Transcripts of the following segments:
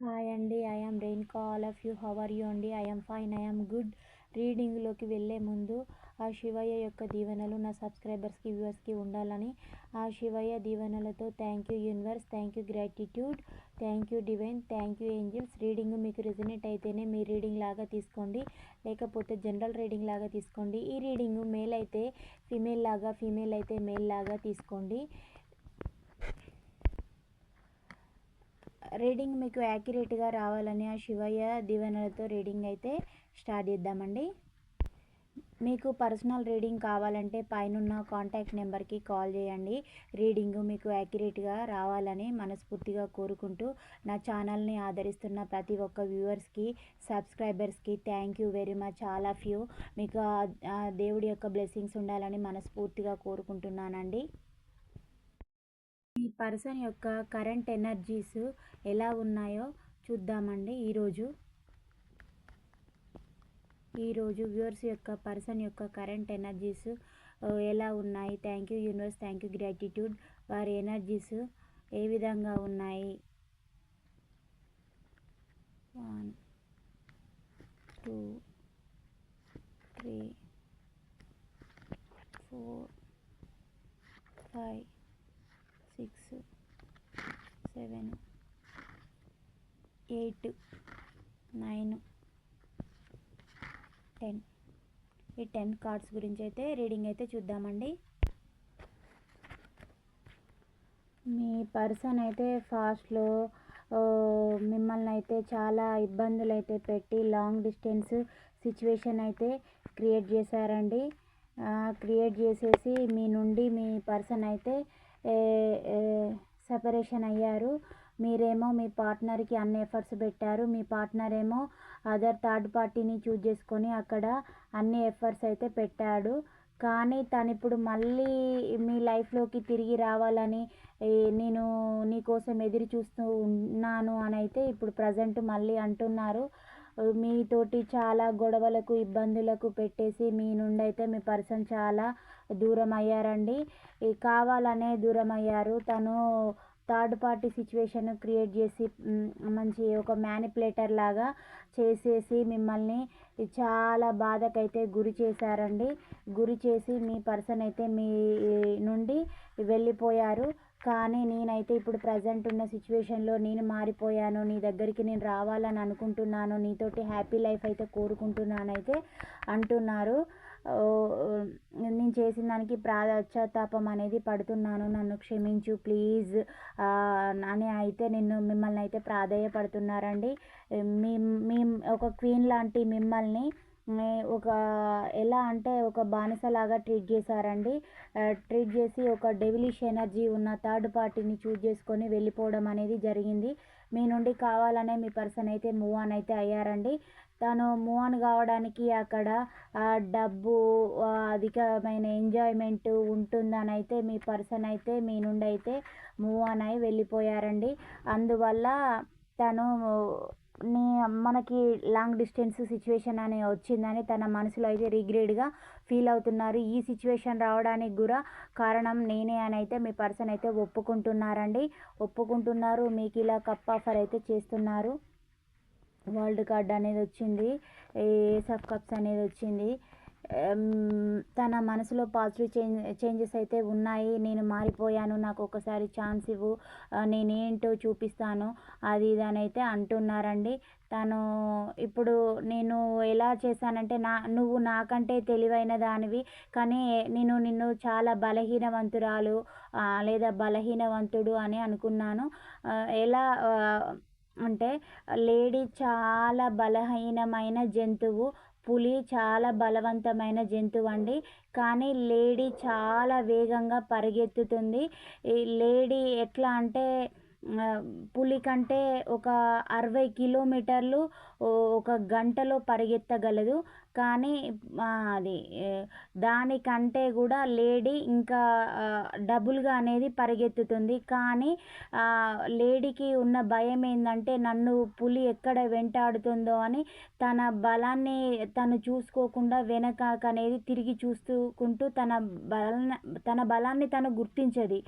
Hi అండి I am రెయిన్కా all of you how are you అండి I am fine I am good రీడింగ్లోకి వెళ్ళే ముందు ఆ శివయ్య యొక్క దీవెనలు నా సబ్స్క్రైబర్స్కి వ్యూవర్స్కి ఉండాలని ఆ శివయ్య దీవెనలతో thank you universe thank you gratitude thank you divine thank you angels reading మీకు రిజనేట్ అయితేనే మీ రీడింగ్ లాగా తీసుకోండి. లేకపోతే జనరల్ రీడింగ్ లాగా తీసుకోండి. ఈ రీడింగ్ మేల్ అయితే ఫీమేల్ లాగా ఫీమేల్ అయితే మేల్ లాగా తీసుకోండి. రీడింగ్ మీకు యాక్యురేట్గా రావాలని ఆ శివయ్య దీవెనలతో రీడింగ్ అయితే స్టార్ట్ చేద్దామండి. మీకు పర్సనల్ రీడింగ్ కావాలంటే పైన కాంటాక్ట్ నెంబర్కి కాల్ చేయండి. రీడింగ్ మీకు యాక్యురేట్గా రావాలని మనస్ఫూర్తిగా కోరుకుంటూ నా ఛానల్ని ఆదరిస్తున్న ప్రతి ఒక్క వ్యూవర్స్కి సబ్స్క్రైబర్స్కి thank you very much all of you. మీకు దేవుడి యొక్క బ్లెస్సింగ్స్ ఉండాలని మనస్ఫూర్తిగా కోరుకుంటున్నానండి. ఈ పర్సన్ యొక్క కరెంట్ ఎనర్జీస్ ఎలా ఉన్నాయో చూద్దామండి ఈరోజు. ఈరోజు వ్యూవర్స్ యొక్క పర్సన్ యొక్క కరెంట్ ఎనర్జీస్ ఎలా ఉన్నాయి? Thank you universe thank you gratitude. వారి ఎనర్జీస్ ఏ విధంగా ఉన్నాయి? One two three four five seven eight nine ten. ఈ టెన్ కార్డ్స్ గురించి అయితే రీడింగ్ అయితే చూద్దామండి. మీ పర్సన్ అయితే ఫాస్ట్లో మిమ్మల్ని అయితే చాలా ఇబ్బందులు అయితే పెట్టి లాంగ్ డిస్టెన్స్ సిచ్యువేషన్ అయితే క్రియేట్ చేశారండి. క్రియేట్ చేసేసి మీ నుండి మీ పర్సన్ అయితే సెపరేషన్ అయ్యారు. మీరేమో మీ పార్ట్నర్కి అన్ని ఎఫర్ట్స్ పెట్టారు. మీ పార్ట్నర్ ఏమో అదర్ థర్డ్ పార్టీని చూజ్ చేసుకొని అక్కడ అన్ని ఎఫర్ట్స్ అయితే పెట్టాడు. కానీ తను ఇప్పుడు మళ్ళీ మీ లైఫ్లోకి తిరిగి రావాలని నేను నీకోసం ఎదురు చూస్తూ ఉన్నాను అని అయితే ఇప్పుడు ప్రజెంట్ మళ్ళీ అంటున్నారు. మీతోటి చాలా గొడవలకు ఇబ్బందులకు పెట్టేసి మీ నుండి అయితే మీ పర్సన్ చాలా దూరం అయ్యారండి. కావాలనే దూరం అయ్యారు. తను థర్డ్ పార్టీ సిచ్యువేషన్ క్రియేట్ చేసి మంచి ఒక మ్యానిపులేటర్ లాగా చేసేసి మిమ్మల్ని చాలా బాధకైతే గురి చేశారండి. గురి చేసి మీ పర్సన్ అయితే మీ నుండి వెళ్ళిపోయారు. కానీ నేనైతే ఇప్పుడు ప్రజెంట్ ఉన్న సిచ్యువేషన్లో నేను మారిపోయాను. నీ దగ్గరికి నేను రావాలని అనుకుంటున్నాను. నీతోటి హ్యాపీ లైఫ్ అయితే కోరుకుంటున్నానైతే అంటున్నారు. నేను చేసిన దానికి ప్రాశ్చాత్తాపం అనేది పడుతున్నాను. నన్ను క్షమించు ప్లీజ్. అని అయితే నిన్ను మిమ్మల్ని అయితే ప్రాధేయపడుతున్నారండి. మీ మీ ఒక క్వీన్ లాంటి మిమ్మల్ని ఒక ఎలా అంటే ఒక బానిసలాగా ట్రీట్ చేశారండి. ట్రీట్ చేసి ఒక డెవిలిష్ ఎనర్జీ ఉన్న థర్డ్ పార్టీని చూజ్ చేసుకొని వెళ్ళిపోవడం అనేది జరిగింది. మీ నుండి కావాలనే మీ పర్సన్ అయితే మూవ్ ఆన్ అయితే అయ్యారండి. తను మూవ్ ఆన్ కావడానికి అక్కడ డబ్బు అధికమైన ఎంజాయ్మెంట్ ఉంటుందని అయితే మీ పర్సన్ అయితే మీ నుండి అయితే మూవ్ ఆన్ అయి వెళ్ళిపోయారండి. అందువల్ల తను నీ మనకి లాంగ్ డిస్టెన్స్ సిచ్యువేషన్ అని వచ్చిందని తన మనసులో అయితే రిగ్రెట్గా ఫీల్ అవుతున్నారు. ఈ సిచ్యువేషన్ రావడానికి కూడా కారణం నేనే అని అయితే మీ పర్సన్ అయితే ఒప్పుకుంటున్నారండి. ఒప్పుకుంటున్నారు మీకు ఇలా కప్ ఆఫర్ అయితే చేస్తున్నారు. వరల్డ్ కార్డ్ అనేది వచ్చింది ఏస్ కప్స్ అనేది వచ్చింది. తన మనసులో పాజిటివ్ చేంజ్ చేంజెస్ అయితే ఉన్నాయి. నేను మారిపోయాను నాకు ఒకసారి ఛాన్స్ ఇవ్వు నేనేంటో చూపిస్తాను అది ఇది అని అయితే అంటున్నారండి. తను ఇప్పుడు నేను ఎలా చేశానంటే నా నువ్వు నాకంటే తెలివైన దానివి కానీ నేను నిన్ను చాలా బలహీనవంతురాలు లేదా బలహీనవంతుడు అని అనుకున్నాను. ఎలా అంటే లేడీ చాలా బలహీనమైన జంతువు పులి చాలా బలవంతమైన జంతువు అండి కానీ లేడీ చాలా వేగంగా పరిగెత్తుతుంది. ఈ లేడీ ఎట్లా అంటే పులి కంటే ఒక అరవై కిలోమీటర్లు ఒక గంటలో పరిగెత్తగలదు. కానీ అది దానికంటే కూడా లేడీ ఇంకా డబుల్గా అనేది పరిగెత్తుతుంది. కానీ లేడీకి ఉన్న భయం ఏంటంటే నన్ను పులి ఎక్కడ వెంటాడుతుందో అని తన బలాన్ని తను చూసుకోకుండా వెనకాక అనేది తిరిగి చూసుకుంటూ తన బల తన బలాన్ని తను గుర్తించది.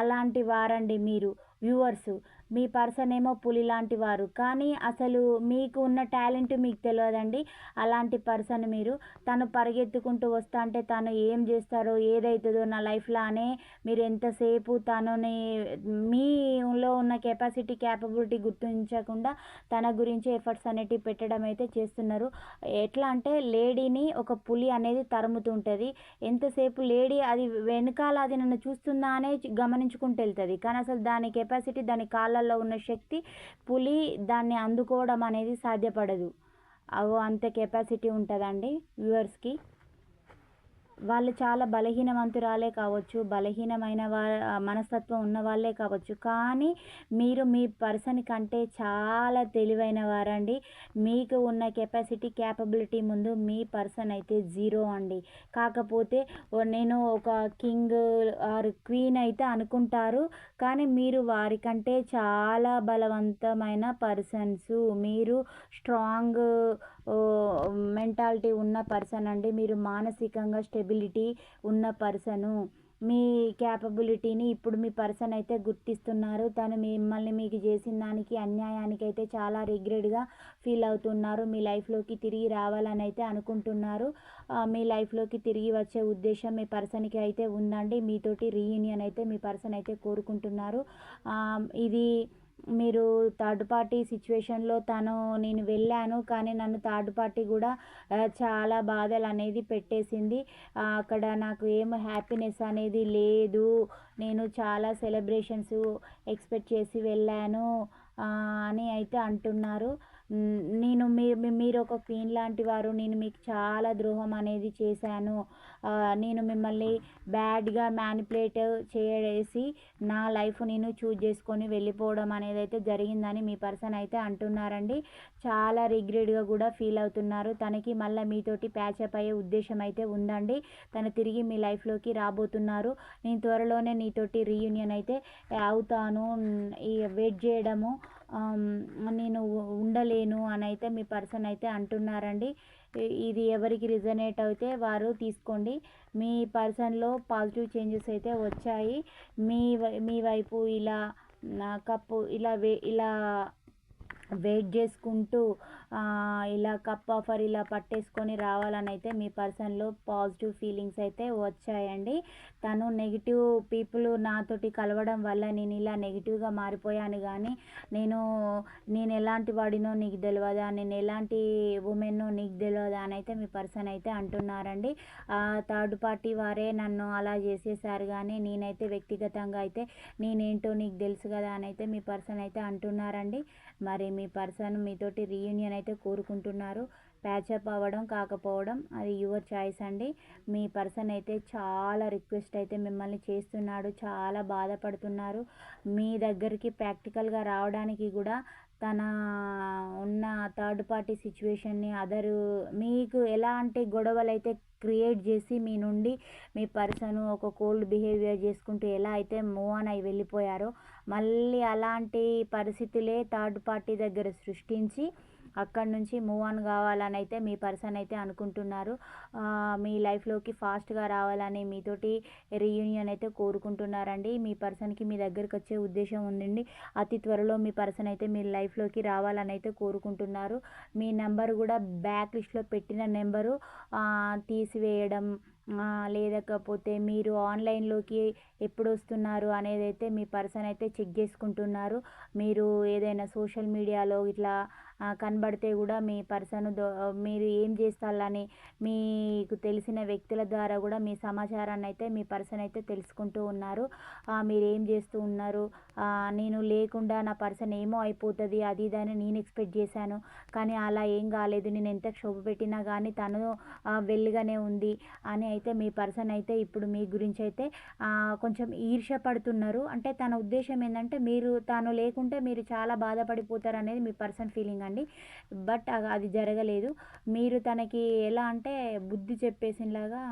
అలాంటి వారండి మీరు వ్యూవర్సు. మీ పర్సన్ ఏమో పులి లాంటి వారు కానీ అసలు మీకు ఉన్న టాలెంట్ మీకు తెలియదండి అలాంటి పర్సన్ మీరు. తను పరిగెత్తుకుంటూ వస్తా అంటే తను ఏం చేస్తారో ఏదైతుందో నా లైఫ్లో అనే మీరు ఎంతసేపు తనని మీలో ఉన్న కెపాసిటీ క్యాపబిలిటీ గుర్తించకుండా తన గురించి ఎఫర్ట్స్ అనేటివి పెట్టడం అయితే చేస్తున్నారు. ఎట్లా అంటే లేడీని ఒక పులి అనేది తరుముతుంటుంది. ఎంతసేపు లేడీ అది వెనకాల అది నన్ను చూస్తుందా అనే గమనించుకుంటూ వెళ్తుంది. కానీ అసలు దాని కెపాసిటీ దాని కాళ్ళల్లో ఉన్న శక్తి పులి దాన్ని అందుకోవడం అనేది సాధ్యపడదు. అగో అంత కెపాసిటీ ఉంటుందండి వ్యూవర్స్కి వాళ్ళు చాలా బలహీనవంతురాలే కావచ్చు బలహీనమైన వా మనస్తత్వం ఉన్న వాళ్ళే కావచ్చు. కానీ మీరు మీ పర్సన్ కంటే చాలా తెలివైన వారండి. మీకు ఉన్న కెపాసిటీ క్యాపబిలిటీ ముందు మీ పర్సన్ అయితే జీరో అండి. కాకపోతే నేను ఒక కింగ్ ఆర్ క్వీన్ అయితే అనుకుంటారు. కానీ మీరు వారికంటే చాలా బలవంతమైన పర్సన్స్. మీరు స్ట్రాంగ్ మెంటాలిటీ ఉన్న పర్సన్ అండి. మీరు మానసికంగా స్టెబిలిటీ ఉన్న పర్సను. మీ క్యాపబిలిటీని ఇప్పుడు మీ పర్సన్ అయితే గుర్తిస్తున్నారు. తను మిమ్మల్ని మీకు చేసిన దానికి అన్యాయానికి అయితే చాలా రిగ్రెట్గా ఫీల్ అవుతున్నారు. మీ లైఫ్లోకి తిరిగి రావాలని అయితే అనుకుంటున్నారు. మీ లైఫ్లోకి తిరిగి వచ్చే ఉద్దేశం మీ పర్సన్కి అయితే ఉందండి. మీతోటి రీయూనియన్ అయితే మీ పర్సన్ అయితే కోరుకుంటున్నారు. ఇది మీరు థర్డ్ పార్టీ సిచ్యువేషన్లో తను నేను వెళ్ళాను కానీ నన్ను థర్డ్ పార్టీ కూడా చాలా బాధలు అనేది పెట్టేసింది. అక్కడ నాకు ఏం హ్యాపీనెస్ అనేది లేదు. నేను చాలా సెలబ్రేషన్స్ ఎక్స్పెక్ట్ చేసి వెళ్ళాను అని అయితే అంటున్నారు. నేను మీ మీరు ఒక క్వీన్ లాంటి వారు నేను మీకు చాలా ద్రోహం అనేది చేశాను. నేను మిమ్మల్ని బ్యాడ్గా మ్యానిపులేట్ చేసి నా లైఫ్ నేను చూజ్ చేసుకొని వెళ్ళిపోవడం అనేది అయితే జరిగిందని మీ పర్సన్ అయితే అంటున్నారండి. చాలా రిగ్రెట్గా కూడా ఫీల్ అవుతున్నారు. తనకి మళ్ళీ మీతోటి ప్యాచప్ అయ్యే ఉద్దేశం అయితే ఉందండి. తను తిరిగి మీ లైఫ్లోకి రాబోతున్నారు. నేను త్వరలోనే నీతోటి రీయూనియన్ అయితే అవుతాను. వెయిట్ చేయడము నేను ఉండలేను అని అయితే మీ పర్సన్ అయితే అంటున్నారండి. ఇది ఎవరికి రిజనేట్ అయితే వారు తీసుకోండి. మీ పర్సన్లో పాజిటివ్ చేంజెస్ అయితే వచ్చాయి. మీ మీ వైపు ఇలా కప్పు ఇలా వే ఇలా వెయిట్ చేసుకుంటూ ఇలా కప్ ఆఫర్ ఇలా పట్టేసుకొని రావాలని అయితే మీ పర్సన్లో పాజిటివ్ ఫీలింగ్స్ అయితే వచ్చాయండి. తను నెగిటివ్ పీపుల్ నాతోటి కలవడం వల్ల నేను ఇలా నెగిటివ్గా మారిపోయాను కానీ నేను నేను ఎలాంటి వాడినో నీకు తెలియదా నేను ఎలాంటి ఉమెన్నో నీకు తెలియదా అని అయితే మీ పర్సన్ అయితే అంటున్నారండి. థర్డ్ పార్టీ వారే నన్ను అలా చేసేసారు కానీ నేనైతే వ్యక్తిగతంగా అయితే నేనేంటో నీకు తెలుసు కదా అని అయితే మీ పర్సన్ అయితే అంటున్నారండి. మరి మీ పర్సన్ మీతోటి రీయూనియన్ అయితే కోరుకుంటున్నారు ప్యాచప్ అవ్వడం కాకపోవడం అది యువర్ చాయిస్ అండి. మీ పర్సన్ అయితే చాలా రిక్వెస్ట్ అయితే మిమ్మల్ని చేస్తున్నాడు చాలా బాధపడుతున్నారు. మీ దగ్గరికి ప్రాక్టికల్గా రావడానికి కూడా తన ఉన్న థర్డ్ పార్టీ సిచ్యువేషన్ని అదరు మీకు ఎలాంటి గొడవలు అయితే క్రియేట్ చేసి మీ నుండి మీ పర్సన్ ఒక కోల్డ్ బిహేవియర్ చేసుకుంటూ ఎలా అయితే మూవ్ ఆన్ అయి వెళ్ళిపోయారో మళ్ళీ అలాంటి పరిస్థితులే థర్డ్ పార్టీ దగ్గర సృష్టించి అక్కడ నుంచి మూవ్ ఆన్ కావాలని అయితే మీ పర్సన్ అయితే అనుకుంటున్నారు. మీ లైఫ్లోకి ఫాస్ట్గా రావాలని మీతోటి రీయూనియన్ అయితే కోరుకుంటున్నారండి. మీ పర్సన్కి మీ దగ్గరికి వచ్చే ఉద్దేశం ఉందండి. అతి త్వరలో మీ పర్సన్ అయితే మీ లైఫ్లోకి రావాలని అయితే కోరుకుంటున్నారు. మీ నెంబర్ కూడా బ్యాక్ లిస్ట్లో పెట్టిన నెంబరు తీసివేయడం లేకపోతే మీరు ఆన్లైన్లోకి ఎప్పుడు వస్తున్నారు అనేది అయితే మీ పర్సన్ అయితే చెక్ చేసుకుంటున్నారు. మీరు ఏదైనా సోషల్ మీడియాలో ఇట్లా కనబడితే కూడా మీ పర్సన్ మీరు ఏం చేస్తారని మీకు తెలిసిన వ్యక్తుల ద్వారా కూడా మీ సమాచారాన్ని అయితే మీ పర్సన్ అయితే తెలుసుకుంటూ ఉన్నారు. మీరు ఏం చేస్తూ ఉన్నారు? నేను లేకుండా నా పర్సన్ ఏమో అయిపోతుంది అది ఇది అని నేను ఎక్స్పెక్ట్ చేశాను. కానీ అలా ఏం కాలేదు. నేను ఎంత క్షోభ పెట్టినా కానీ తను వెల్గానే ఉంది అని అయితే మీ పర్సన్ అయితే ఇప్పుడు మీ గురించి అయితే కొంచెం ఈర్ష పడుతున్నారు. అంటే తన ఉద్దేశం ఏంటంటే మీరు తాను లేకుంటే మీరు చాలా బాధపడిపోతారు అనేది మీ పర్సన్ ఫీలింగ్ అండి బట్ అది జరగలేదు. మీరు తనకి ఎలా అంటే బుద్ధి చెప్పేసినలాగా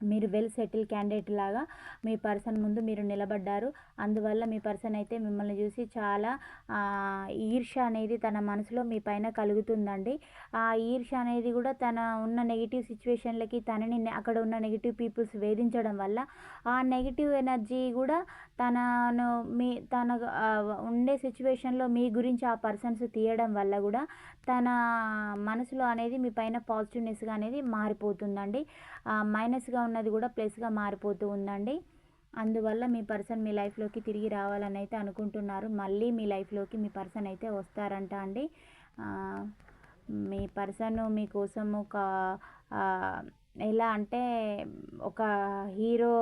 మీరు వెల్ సెటిల్ క్యాండిడేట్ లాగా మీ పర్సన్ ముందు మీరు నిలబడ్డారు. అందువల్ల మీ పర్సన్ అయితే మిమ్మల్ని చూసి చాలా ఈర్ష అనేది తన మనసులో మీ పైన కలుగుతుందండి. ఆ ఈర్ష అనేది కూడా తన ఉన్న నెగిటివ్ సిచ్యువేషన్లకి తనని అక్కడ ఉన్న నెగిటివ్ పీపుల్స్ వేధించడం వల్ల ఆ నెగిటివ్ ఎనర్జీ కూడా తనను మీ తన ఉండే సిచ్యువేషన్లో మీ గురించి ఆ పర్సన్స్ తీయడం వల్ల కూడా తన మనసులో అనేది మీ పైన పాజిటివ్నెస్గా అనేది మారిపోతుందండి. మైనస్గా ఉన్నది కూడా ప్లస్గా మారిపోతూ ఉందండి. అందువల్ల మీ పర్సన్ మీ లైఫ్లోకి తిరిగి రావాలని అయితే అనుకుంటున్నారు. మళ్ళీ మీ లైఫ్లోకి మీ పర్సన్ అయితే వస్తారంట అండి. మీ పర్సన్ మీకోసము ఒక ఎలా అంటే ఒక హీరో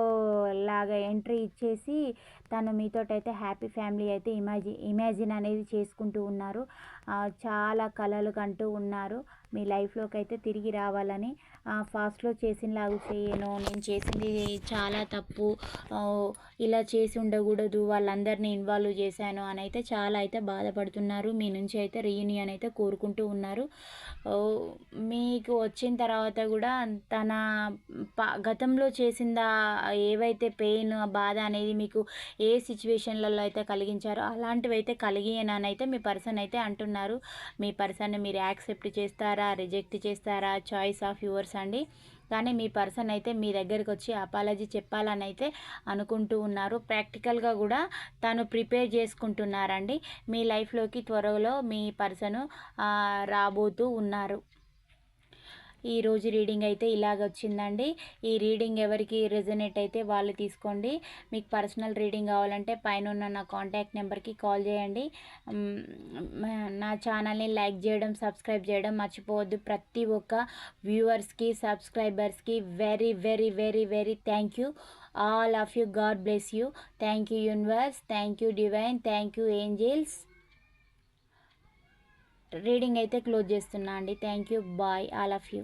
లాగా ఎంట్రీ ఇచ్చేసి తను మీతోటైతే హ్యాపీ ఫ్యామిలీ అయితే ఇమాజి ఇమాజిన్ అనేది చేసుకుంటూ ఉన్నారు. చాలా కలలు కంటూ ఉన్నారు. మీ లైఫ్లోకి అయితే తిరిగి రావాలని ఫాస్ట్లో చేసినలాగా చేయను నేను చేసింది చాలా తప్పు ఇలా చేసి ఉండకూడదు వాళ్ళందరినీ ఇన్వాల్వ్ చేశాను అని అయితే చాలా అయితే బాధపడుతున్నారు. మీ నుంచి అయితే రీయూనియన్ అయితే కోరుకుంటూ ఉన్నారు. మీకు వచ్చిన తర్వాత కూడా తన గతంలో చేసిందా ఏవైతే పెయిన్ బాధ అనేది మీకు ఏ సిచ్యువేషన్లలో అయితే కలిగించారో అలాంటివి అయితే కలిగియనని అయితే మీ పర్సన్ అయితే అంటున్నారు. మీ పర్సన్ని మీరు యాక్సెప్ట్ చేస్తారా రిజెక్ట్ చేస్తారా చాయిస్ ఆఫ్ యువర్స్ అండి. కానీ మీ పర్సన్ అయితే మీ దగ్గరికి వచ్చి అపాలజీ చెప్పాలని అయితే అనుకుంటూ ఉన్నారు. ప్రాక్టికల్గా కూడా తను ప్రిపేర్ చేసుకుంటున్నారండి. మీ లైఫ్లోకి త్వరలో మీ పర్సను రాబోతూ ఉన్నారు. ఈరోజు రీడింగ్ అయితే ఇలాగ వచ్చిందండి. ఈ రీడింగ్ ఎవరికి రెజనేట్ అయితే వాళ్ళు తీసుకోండి. మీకు పర్సనల్ రీడింగ్ కావాలంటే పైన ఉన్న నా కాంటాక్ట్ నెంబర్కి కాల్ చేయండి. నా ఛానల్ని లైక్ చేయడం సబ్స్క్రైబ్ చేయడం మర్చిపోవద్దు. ప్రతి ఒక్క వ్యూవర్స్కి సబ్స్క్రైబర్స్కి very very very very thank you. All of you. God bless you. Thank you universe. Thank you divine. Thank you angels. Reading అయితే క్లోజ్ చేస్తున్నా అండి. Thank you. Bye. All of you.